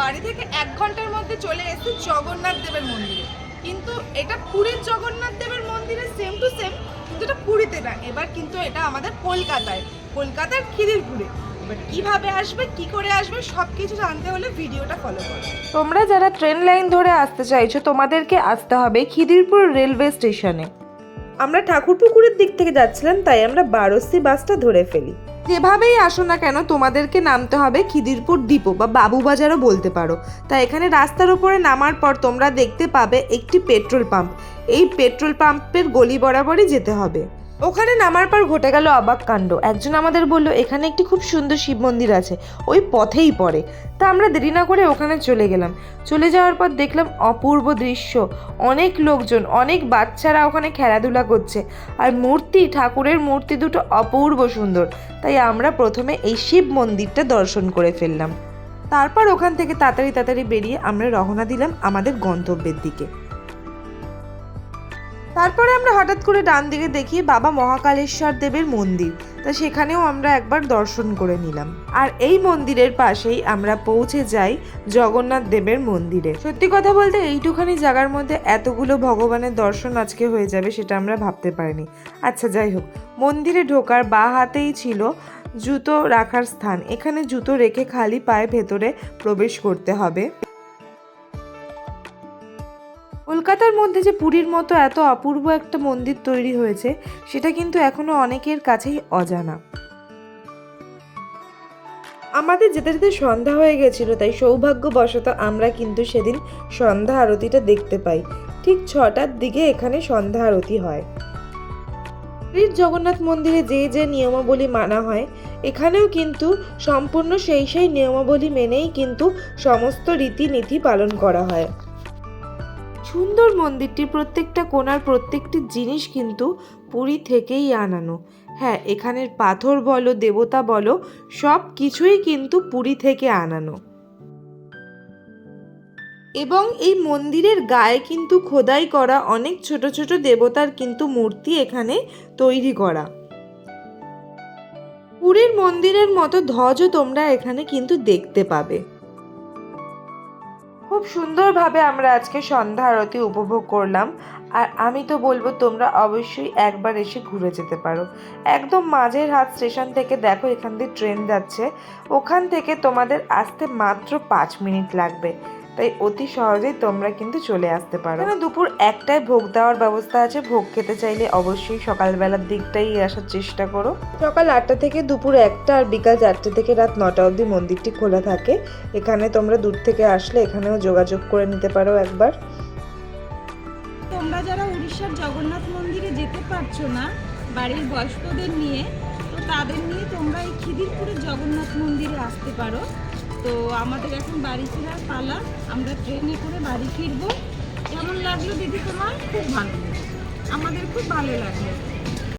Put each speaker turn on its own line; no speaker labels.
বাড়ি থেকে এক ঘণ্টার মধ্যে চলে এসেছি জগন্নাথ দেবের মন্দিরে। কিন্তু এটা পুরীর জগন্নাথ দেবের মন্দিরে সেম টু সেম কিন্তু এটা পুরীতে না। এবার কিন্তু এটা আমাদের কলকাতায় কলকাতার খিদিরপুরে। এবার কীভাবে আসবে কি করে আসবে সব কিছু জানতে হলে ভিডিওটা ফলো করো।
তোমরা যারা ট্রেন লাইন ধরে আসতে চাইছো তোমাদেরকে আসতে হবে খিদিরপুর রেলওয়ে স্টেশনে আমরা ঠাকুরপুকুরের দিক থেকে যাচ্ছিলাম তাই আমরা বারোসি বাসটা ধরে ফেলি। যেভাবেই আসো না কেন, তোমাদেরকে নামতে হবে খিদিরপুর ডিপো বা বাবুবাজারও বলতে পারো। তা এখানে রাস্তার উপরে নামার পর তোমরা দেখতে পাবে একটি পেট্রোল পাম্প। এই পেট্রোল পাম্পের গলি বরাবরই যেতে হবে। ওখানে নামার পর ঘটে গেল অবাক কাণ্ড। একজন আমাদের বলল, এখানে একটি খুব সুন্দর শিব মন্দির আছে, ওই পথেই পড়ে। তা আমরা দেরি না করে ওখানে চলে গেলাম। চলে যাওয়ার পর দেখলাম অপূর্ব দৃশ্য। অনেক লোকজন, অনেক বাচ্চারা ওখানে খেলাধুলা করছে। আর মূর্তি, ঠাকুরের মূর্তি দুটো অপূর্ব সুন্দর। তাই আমরা প্রথমে এই শিব মন্দিরটা দর্শন করে ফেললাম। তারপর ওখান থেকে তাড়াতাড়ি তাড়াতাড়ি বেরিয়ে আমরা রওনা দিলাম আমাদের গন্তব্যের দিকে। তারপরে আমরা হঠাৎ করে ডান দিকে দেখি বাবা মহাকালেশ্বর দেবের মন্দির। তা সেখানেও আমরা একবার দর্শন করে নিলাম। আর এই মন্দিরের পাশেই আমরা পৌঁছে যাই জগন্নাথ দেবের মন্দিরে। সত্যি কথা বলতে এইটুখানি জায়গার মধ্যে এতগুলো ভগবানের দর্শন আজকে হয়ে যাবে সেটা আমরা ভাবতে পারিনি। আচ্ছা যাই হোক, মন্দিরে ঢোকার বা হাতেই ছিল জুতো রাখার স্থান। এখানে জুতো রেখে খালি পায়ে ভেতরে প্রবেশ করতে হবে। কলকাতার মধ্যে যে পুরীর মতো এত অপূর্ব একটা মন্দির তৈরি হয়েছে, সেটা কিন্তু এখনও অনেকের কাছেই অজানা। আমাদের যেতে যেতে সন্ধ্যা হয়ে গেছিল, তাই সৌভাগ্যবশত আমরা কিন্তু সেদিন সন্ধ্যা আরতিটা দেখতে পাই। ঠিক ছটার দিকে এখানে সন্ধ্যা আরতি হয়। পুরীর জগন্নাথ মন্দিরে যে যে নিয়মাবলী মানা হয়, এখানেও কিন্তু সম্পূর্ণ সেই সেই নিয়মাবলী মেনেই কিন্তু সমস্ত রীতিনীতি পালন করা হয়। সুন্দর মন্দিরটির প্রত্যেকটা কোণার প্রত্যেকটি জিনিস কিন্তু পুরী থেকেই আনানো। হ্যাঁ এখানের পাথর বলো, দেবতা বলো, সব কিছুই কিন্তু পুরী থেকে আনানো। এবং এই মন্দিরের গায়ে কিন্তু খোদাই করা অনেক ছোট ছোট দেবতার কিন্তু মূর্তি এখানে তৈরি করা। পুরীর মন্দিরের মতো ধ্বজও তোমরা এখানে কিন্তু দেখতে পাবে। খুব সুন্দরভাবে আমরা আজকে সন্ধ্যা আরতি উপভোগ করলাম। আর আমি তো বলব তোমরা অবশ্যই একবার এসে ঘুরে যেতে পারো। একদম মাঝের হাত স্টেশন থেকে দেখো এখান দিয়ে ট্রেন যাচ্ছে। ওখান থেকে তোমাদের আসতে মাত্র পাঁচ মিনিট লাগবে। তাই অতি সহজেই তোমরা কিন্তু চলে আসতে পারো। এখানে দুপুর একটায় ভোগ দেওয়ার ব্যবস্থা আছে। ভোগ খেতে চাইলে অবশ্যই সকালবেলার দিকটাই আসার চেষ্টা করো। সকাল আটটা থেকে দুপুর একটা আর বিকাল চারটে থেকে রাত নটা অবধি মন্দিরটি খোলা থাকে। এখানে তোমরা দূর থেকে আসলে এখানেও যোগাযোগ করে নিতে পারো একবার।
তোমরা যারা উড়িষ্যার জগন্নাথ মন্দিরে যেতে পারছ না বাড়ির বয়স্কদের নিয়ে তো তাদের নিয়ে তোমরা এই খিদিরপুরের জগন্নাথ মন্দিরে আসতে পারো। তো আমাদের এখন বাড়ি ফেরার পালা। আমরা ট্রেনে করে বাড়ি ফিরবো। কেমন লাগল দিদি তোমার? খুব ভালো আমাদের খুব ভালো লাগল।